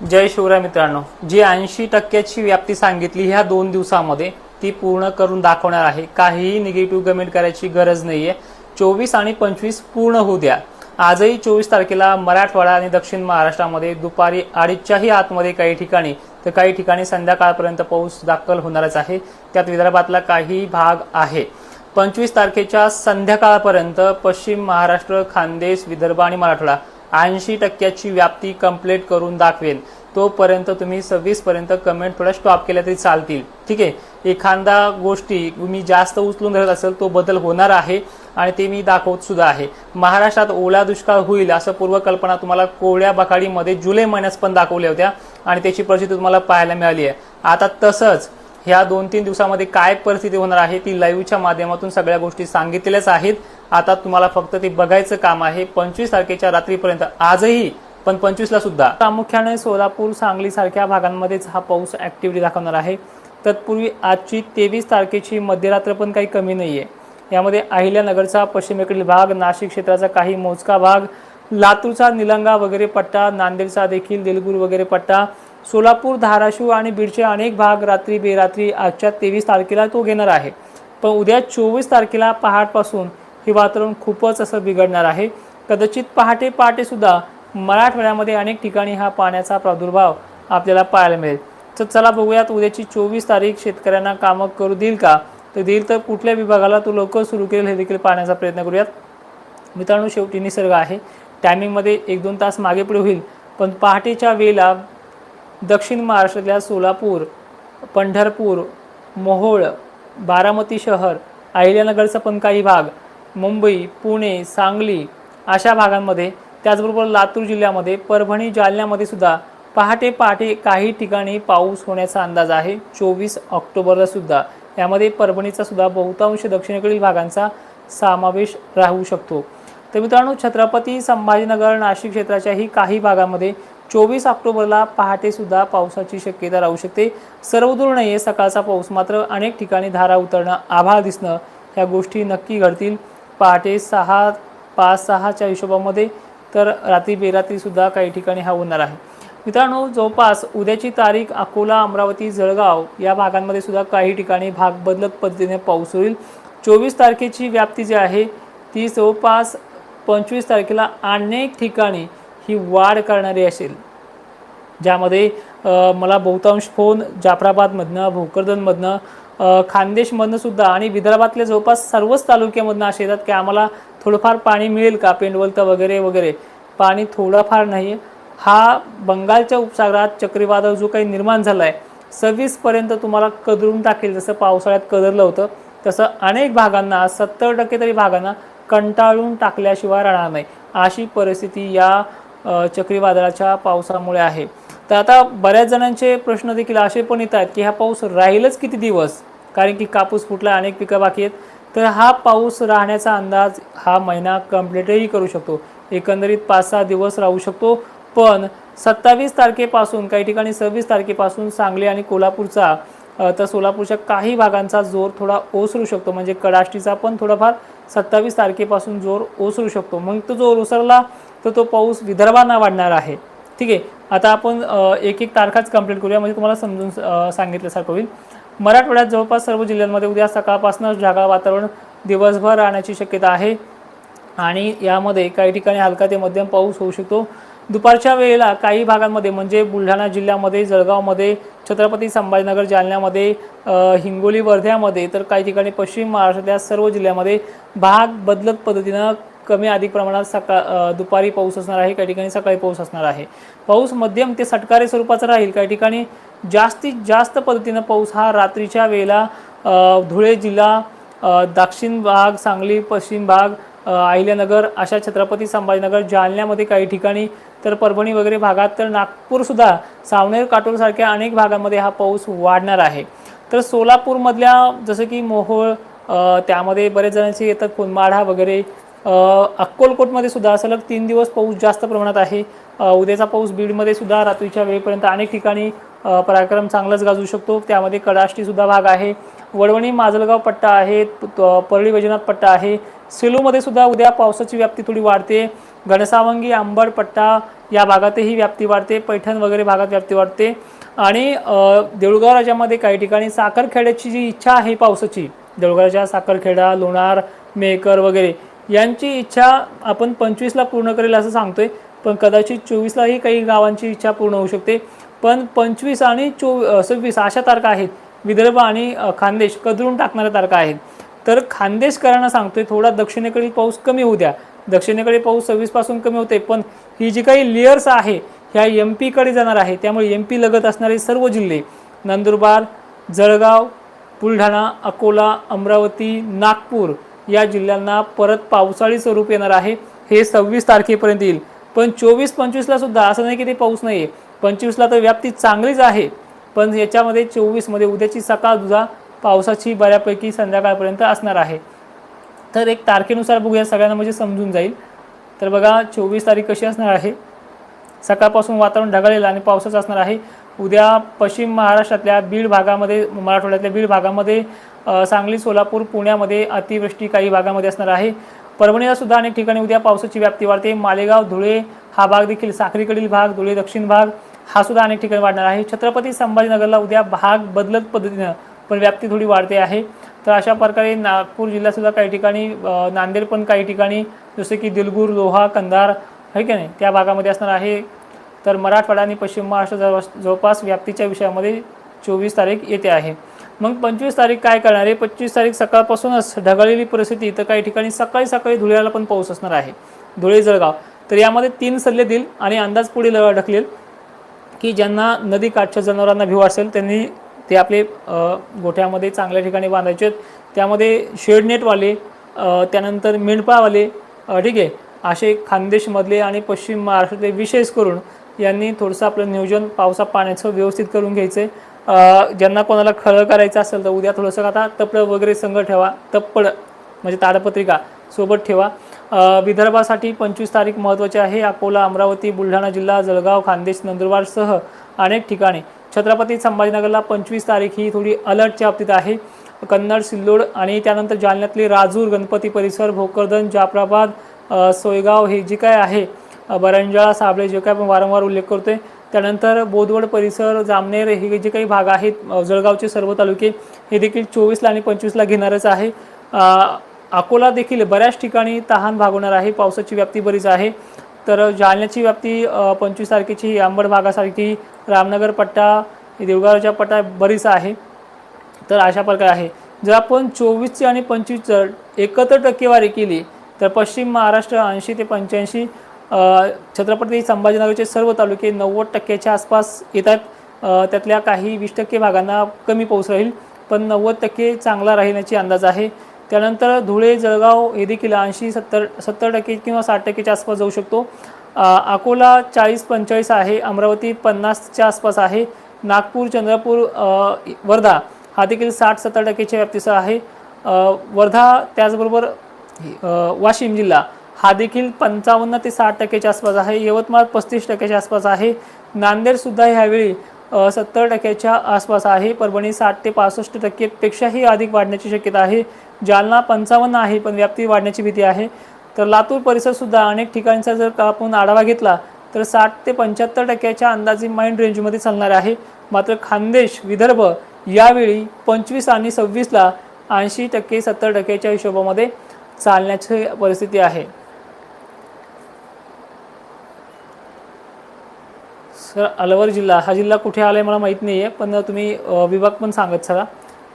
जय शिवराय मित्रांनो जी ऐंशी टक्क्याची व्याप्ती सांगितली ह्या दोन दिवसामध्ये ती पूर्ण करून दाखवणार आहे. काहीही निगेटिव्ह कमेंट करायची गरज नाहीये. चोवीस आणि पंचवीस पूर्ण होऊ द्या. आजही चोवीस तारखेला मराठवाडा आणि दक्षिण महाराष्ट्रामध्ये दुपारी अडीचच्याही आतमध्ये काही ठिकाणी तर काही ठिकाणी संध्याकाळपर्यंत पाऊस दाखल होणारच आहे. त्यात विदर्भातला काही भाग आहे. पंचवीस तारखेच्या संध्याकाळपर्यंत पश्चिम महाराष्ट्र खानदेश विदर्भ आणि मराठवाडा ऐंशी टक्क्याची व्याप्ती कंप्लीट करून दाखवेन तोपर्यंत तुम्ही सव्वीस पर्यंत कमेंट थोडा स्टॉप केल्या तरी चालतील. ठीक आहे? एखादा गोष्टी मी जास्त उचलून धरत असेल तो बदल होणार आहे आणि ते मी दाखवत सुद्धा आहे. महाराष्ट्रात ओला दुष्काळ होईल असं पूर्वकल्पना तुम्हाला कोवळ्या बखाडीमध्ये जुलै महिन्यात पण दाखवल्या होत्या आणि त्याची परिस्थिती तुम्हाला पाहायला मिळाली आहे. आता तसंच ह्या दोन तीन दिवसामध्ये काय परिस्थिती होणार आहे ती लाईव्हच्या माध्यमातून सगळ्या गोष्टी सांगितलेल्याच आहेत. आता तुम्हाला फक्त ते बघायचं काम आहे पंचवीस तारखेच्या रात्रीपर्यंत आजही पण पंचवीसला सुद्धा. प्रामुख्याने सोलापूर सांगली सारख्या भागांमध्येच हा पाऊस ऍक्टिव्हिटी दाखवणार आहे. तत्पूर्वी आजची तेवीस तारखेची मध्यरात्र पण काही कमी नाही आहे यामध्ये अहिल्यानगरचा पश्चिमेकडील भाग नाशिक क्षेत्राचा काही मोजका भाग लातूरचा निलंगा वगैरे पट्टा नांदेडचा देखील दिलगुर वगैरे पट्टा सोलापूर धाराशिव आणि बीडचे अनेक भाग रात्री बेरात्री आजच्या तेवीस तारखेला तो घेणार आहे. पण उद्या चोवीस तारखेला पहाटपासून हे वातावरण खूपच असं बिघडणार आहे. कदाचित पहाटे पहाटेसुद्धा मराठवाड्यामध्ये अनेक ठिकाणी हा पाण्याचा प्रादुर्भाव आपल्याला पाहायला मिळेल. तर चला बघूयात उद्याची चोवीस तारीख शेतकऱ्यांना कामं करू देईल का? तर देईल तर कुठल्या विभागाला तो लवकर सुरू केल हे देखील पाहण्याचा प्रयत्न करूयात. मित्रांनो शेवटी निसर्ग आहे. टायमिंगमध्ये एक दोन तास मागे पुढे होईल. पण पहाटेच्या वेळेला दक्षिण महाराष्ट्रातल्या सोलापूर पंढरपूर मोहोळ बारामती शहर अहिल्यानगरचा पण काही भाग मुंबई पुणे सांगली अशा भागांमध्ये त्याचबरोबर लातूर जिल्ह्यामध्ये परभणी जालन्यामध्ये सुद्धा पहाटे पहाटे काही ठिकाणी पाऊस होण्याचा अंदाज आहे. चोवीस ऑक्टोबरला सुद्धा. यामध्ये परभणीचा सुद्धा बहुतांश दक्षिणेकडील भागांचा समावेश राहू शकतो. तर मित्रांनो छत्रपती संभाजीनगर नाशिक क्षेत्राच्याही काही भागामध्ये चोवीस ऑक्टोबरला पहाटेसुद्धा पावसाची शक्यता राहू शकते. सर्वदूर नाही आहे सकाळचा पाऊस मात्र अनेक ठिकाणी धारा उतरणं आभाळ दिसणं ह्या गोष्टी नक्की घडतील. पहाटे सहा पाच सहाच्या हिशोबामध्ये तर रात्री बेरात्रीसुद्धा काही ठिकाणी हा होणार आहे. मित्रांनो जवळपास उद्याची तारीख अकोला अमरावती जळगाव या भागांमध्ये सुद्धा काही ठिकाणी भाग बदलत पद्धतीने पाऊस होईल. चोवीस तारखेची व्याप्ती जी आहे ती जवळपास पंचवीस तारखेला अनेक ठिकाणी ही वाढ करणारी असेल. ज्यामध्ये मला बहुतांश फोन जाफराबादमधनं भोकरदनमधनं अ, खानदेशमधनं सुद्धा आणि विदर्भातल्या जवळपास सर्वच तालुक्यामधनं असे येतात की आम्हाला थोडंफार पाणी मिळेल का? पेंडवलतं वगैरे वगैरे. पाणी थोडंफार नाही. हा बंगालच्या उपसागरात चक्रीवादळ जो काही निर्माण झाला आहे सव्वीसपर्यंत तुम्हाला कदरून टाकेल. जसं पावसाळ्यात कदरलं होतं तसं अनेक भागांना सत्तर टक्के तरी भागांना कंटाळून टाकल्याशिवाय राहणार नाही. अशी परिस्थिती या चक्रीवादळाच्या पावसामुळे आहे. तर आता बऱ्याच जणांचे प्रश्न देखील असे पण येत आहेत की हा पाऊस राहीलच किती दिवस? कारण की कापूस फुटला अनेक पिकं बाकी आहेत. तर हा पाऊस राहण्याचा अंदाज हा महिना कम्प्लीटही करू शकतो. एकंदरीत पाच सहा दिवस राहू शकतो. पण सत्तावीस तारखेपासून काही ठिकाणी सव्वीस तारखेपासून सांगली आणि कोल्हापूरचा तर सोलापूरच्या काही भागांचा जोर थोडा ओसरू शकतो. म्हणजे कडाष्टीचा पण थोडाफार सत्तावीस तारखेपासून जोर ओसरू शकतो. मग तो जोर ओसरला तर तो पाऊस विदर्भांना वाढणार आहे. ठीक आहे? आता आपण एक एक तारखाच कंप्लीट करूया. म्हणजे तुम्हाला समजून सांगितल्यासारखं होईल मराठवाड्यात जवळपास सर्व जिल्ह्यांमध्ये उद्या सकाळपासूनच ढगाळ वातावरण दिवसभर राहण्याची शक्यता आहे. आणि यामध्ये काही ठिकाणी हलका ते मध्यम पाऊस होऊ शकतो. दुपारच्या वेळेला काही भागांमध्ये म्हणजे बुलढाणा जिल्ह्यामध्ये जळगावमध्ये छत्रपती संभाजीनगर जालन्यामध्ये हिंगोली वर्ध्यामध्ये तर काही ठिकाणी पश्चिम महाराष्ट्रातल्या सर्व जिल्ह्यामध्ये भाग बदलत पद्धतीनं कमी अधिक प्रमाणात सकाळ दुपारी पाऊस असणार आहे काही ठिकाणी सकाळी पाऊस असणार आहे. पाऊस मध्यम ते सटकारे स्वरूपाचा राहील. काही ठिकाणी जास्तीत जास्त पद्धतीनं पाऊस हा रात्रीच्या वेळेला धुळे जिल्हा दक्षिण भाग सांगली पश्चिम भाग अहिल्यानगर अशा छत्रपती संभाजीनगर जालन्यामध्ये काही ठिकाणी तर परभणी वगैरे भागात तर नागपूरसुद्धा सावनेर काटोलसारख्या अनेक भागांमध्ये हा पाऊस वाढणार आहे. तर सोलापूरमधल्या जसं की मोहोळ त्यामध्ये बरेच जणांचे येतात फोन वगैरे अक्कोलकोटमध्ये सुद्धा सलग तीन दिवस पाऊस जास्त प्रमाणात आहे. उद्याचा पाऊस बीडमध्ये सुद्धा रात्रीच्या वेळेपर्यंत अनेक ठिकाणी पराक्रम चांगलाच गाजू शकतो. त्यामध्ये कडाष्टीसुद्धा भाग आहे. वडवणी माजलगाव पट्टा आहे त- परळी वैजनाथ पट्टा आहे. सेलूमध्ये सुद्धा उद्या पावसाची व्याप्ती थोडी वाढते. घनसावंगी आंबड पट्टा या भागातही व्याप्ती वाढते. पैठण वगैरे भागात व्याप्ती वाढते. आणि देऊळगाव राज्यामध्ये काही ठिकाणी साखरखेड्याची जी इच्छा आहे पावसाची देऊळगावच्या साखरखेडा लोणार मेकर वगैरे यांची इच्छा आपण पंचवीसला पूर्ण करेल असं सांगतोय. पण कदाचित चोवीसलाही काही गावांची इच्छा पूर्ण होऊ शकते. पण पंचवीस आणि चोवी सव्वीस अशा तारखा आहेत. विदर्भ आणि खानदेश कदरून टाकणाऱ्या तारखा आहेत. तर खानदेशकरांना सांगतोय थोडा दक्षिणेकडील पाऊस कमी होऊ द्या. दक्षिणेकडे पाऊस सव्वीसपासून कमी होते पण ही जी काही लेयर्स आहे ह्या एम पीकडे जाणार आहे. त्यामुळे एम पी लगत असणारे सर्व जिल्हे नंदुरबार जळगाव बुलढाणा अकोला अमरावती नागपूर या जिल्ह्यांना परत पावसाळी स्वरूप येणार आहे. हे सव्वीस तारखेपर्यंत येईल. पण चोवीस पंचवीसला सुद्धा असं नाही की ते पाऊस नाही आहे पंचवीसला तर व्याप्ती चांगलीच आहे. पण याच्यामध्ये चोवीसमध्ये उद्याची सकाळ सुद्धा पावसाची बऱ्यापैकी संध्याकाळपर्यंत असणार आहे. तर एक तारखेनुसार बघूया सगळ्यांना म्हणजे समजून जाईल. तर बघा चोवीस तारीख कशी असणार आहे? सकाळपासून वातावरण ढगाळलेलं आणि पावसाचं असणार आहे. उद्या पश्चिम महाराष्ट्रातल्या बीड भागामध्ये मराठवाड्यातल्या बीड भागामध्ये सांगली सोलापूर पुण्यामध्ये अतिवृष्टी काही भागामध्ये असणार आहे. परभणीला सुद्धा अनेक ठिकाणी उद्या पावसाची व्याप्ती वाढते. मालेगाव धुळे हा भाग देखील साखरीकडील भाग धुळे दक्षिण भाग हा सुद्धा अनेक ठिकाणी वाढणार आहे. छत्रपती संभाजीनगरला उद्या भाग बदलत पद्धतीनं पण व्याप्ती थोडी वाढते आहे. तर अशा प्रकारे नागपूर जिल्ह्यातसुद्धा काही ठिकाणी नांदेड पण काही ठिकाणी जसे की दिलगूर लोहा कंधार आहे की नाही त्या भागामध्ये असणार आहे. तर मराठवाडा आणि पश्चिम महाराष्ट्र जवळ जवळपास व्याप्तीच्या विषयामध्ये चोवीस तारीख येते आहे. मग पंचवीस तारीख काय करणार आहे? पंचवीस तारीख सकाळपासूनच ढगाळलेली परिस्थिती तर काही ठिकाणी सकाळी सकाळी धुळ्याला पण पाऊस असणार आहे. धुळे जळगाव. तर यामध्ये तीन सल्ले देईल आणि अंदाज पुढे ल- ढकलेल की ज्यांना नदी काठच्या जनावरांना भिव असेल त्यांनी ते आपले गोठ्यामध्ये चांगल्या ठिकाणी बांधायचे आहेत. त्यामध्ये शेडनेटवाले त्यानंतर मेंढपाळवाले ठीक आहे असे खानदेशमधले आणि पश्चिम महाराष्ट्रातले विशेष करून यांनी थोडंसं आपलं नियोजन पावसा पाण्याचं व्यवस्थित करून घ्यायचं आहे ज्यांना कोणाला खळं करायचं असेल तर उद्या थोडंसं आता तप्पड वगैरे संघ ठेवा तप्पड म्हणजे ताडपत्रिका सोबत ठेवा. विदर्भासाठी पंचवीस तारीख महत्त्वाची आहे. अकोला अमरावती बुलढाणा जिल्हा जळगाव खानदेश नंदुरबारसह अनेक ठिकाणी. छत्रपती संभाजीनगरला पंचवीस तारीख ही थोडी अलर्टच्या बाबतीत आहे. कन्नड सिल्लोड आणि त्यानंतर जालन्यातले राजूर गणपती परिसर भोकरदन जाफराबाद सोयगाव हे जे काय आहे बरंजाळा साबळे जे काय आपण वारंवार उल्लेख करतोय त्यानंतर बोदवड परिसर जामनेर हे जे काही भाग आहेत जळगावचे सर्व तालुके हे देखील चोवीसला आणि पंचवीसला घेणारच आहे. अकोला देखील बऱ्याच ठिकाणी तहान भागवणार आहे पावसाची व्याप्ती बरीच आहे. तर जालन्याची व्याप्ती पंचवीस तारखेची ही भागासारखी रामनगर पट्टा देवगावच्या पट्टा बरीच आहे. तर अशा प्रकारे आहे. जर आपण चोवीसची आणि पंचवीस जर एकत्र टक्केवारी केली तर पश्चिम महाराष्ट्र ऐंशी ते पंच्याऐंशी छत्रपती संभाजीनगरचे सर्व तालुके नव्वद टक्क्याच्या आसपास येतात. त्यातल्या काही वीस टक्के भागांना कमी पाऊस राहील पण नव्वद टक्के चांगला राहण्याची अंदाज आहे. त्यानंतर धुळे जळगाव हे देखील ऐंशी सत्तर सत्तर टक्के किंवा साठ टक्केच्या आसपास जाऊ शकतो. अकोला चाळीस पंचेचाळीस आहे अमरावती पन्नासच्या आसपास आहे नागपूर चंद्रपूर वर्धा हा देखील साठ सत्तर टक्केच्या व्याप्तीचा आहे. वर्धा त्याचबरोबर वाशिम जिल्हा हा देखील पंचावन्न ते साठ टक्क्याच्या आसपास आहे. यवतमाळ पस्तीस टक्क्याच्या आसपास आहे. नांदेडसुद्धा ह्यावेळी सत्तर टक्क्याच्या आसपास आहे. परभणी साठ ते पासष्ट टक्केपेक्षाही अधिक वाढण्याची शक्यता आहे. जालना पंचावन्न आहे पण व्याप्ती वाढण्याची भीती आहे. तर लातूर परिसरसुद्धा अनेक ठिकाणचा जर का आपण आढावा घेतला तर साठ ते पंच्याहत्तर टक्क्याच्या अंदाजे माइंड रेंजमध्ये चालणार आहे. मात्र खानदेश विदर्भ यावेळी पंचवीस आणि सव्वीसला ऐंशी टक्के सत्तर टक्क्याच्या हिशोबामध्ये चालण्याची परिस्थिती आहे. सर अलवर जिल्हा हा जिल्हा कुठे आला आहे मला माहीत नाही आहे पण तुम्ही विभाग पण सांगत सरा.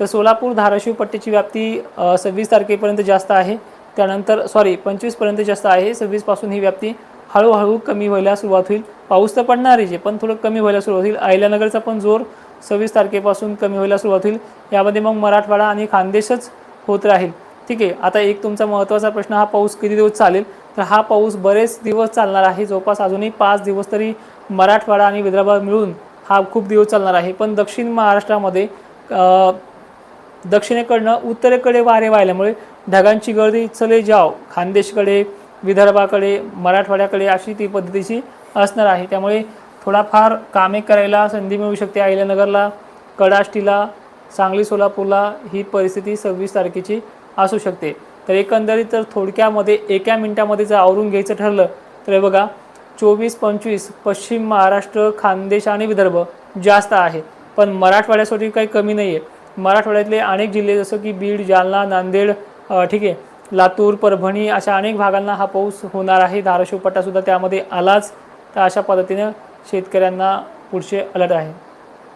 तर सोलापूर धाराशिव पट्टीची व्याप्ती सव्वीस तारखेपर्यंत जास्त आहे. त्यानंतर सॉरी पंचवीसपर्यंत जास्त आहे. सव्वीसपासून ही व्याप्ती हळूहळू कमी व्हायला सुरुवात होईल. पाऊस तर पडणारच आहे पण थोडं कमी व्हायला सुरुवात होईल. अहिल्यानगरचा पण जोर सव्वीस तारखेपासून कमी व्हायला सुरुवात होईल. यामध्ये मग मराठवाडा आणि खानदेशच होत राहील. ठीक आहे आता एक तुमचा महत्त्वाचा प्रश्न हा पाऊस किती दिवस चालेल? तर हा पाऊस बरेच दिवस चालणार आहे. जवळपास अजूनही पाच दिवस तरी मराठवाडा आणि विदर्भात मिळून हा खूप दिवस चालणार आहे. पण दक्षिण महाराष्ट्रामध्ये दक्षिणेकडनं उत्तरेकडे वारे वाहिल्यामुळे ढगांची गर्दी चले जाव खानदेशकडे विदर्भाकडे मराठवाड्याकडे अशी ती पद्धतीची असणार आहे. त्यामुळे थोडाफार कामे करायला संधी मिळू शकते अहिल्यानगरला कडाष्टीला सांगली सोलापूरला ही परिस्थिती सव्वीस तारखेची असू शकते. तर एकंदरीत तर थोडक्यामध्ये एका मिनिटामध्ये जर आवरून घ्यायचं ठरलं तर हे बघा चोवीस पंचवीस पश्चिम महाराष्ट्र खानदेश आणि विदर्भ जास्त आहे. पण मराठवाड्यासाठी काही कमी नाही आहे मराठवाड्यातले अनेक जिल्हे जसं की बीड जालना नांदेड ठीक आहे लातूर परभणी अशा अनेक भागांना हा पाऊस होणार आहे. धाराशिव पट्टासुद्धा त्यामध्ये आलाच. तर अशा पद्धतीनं शेतकऱ्यांना पुढचे अलर्ट आहे.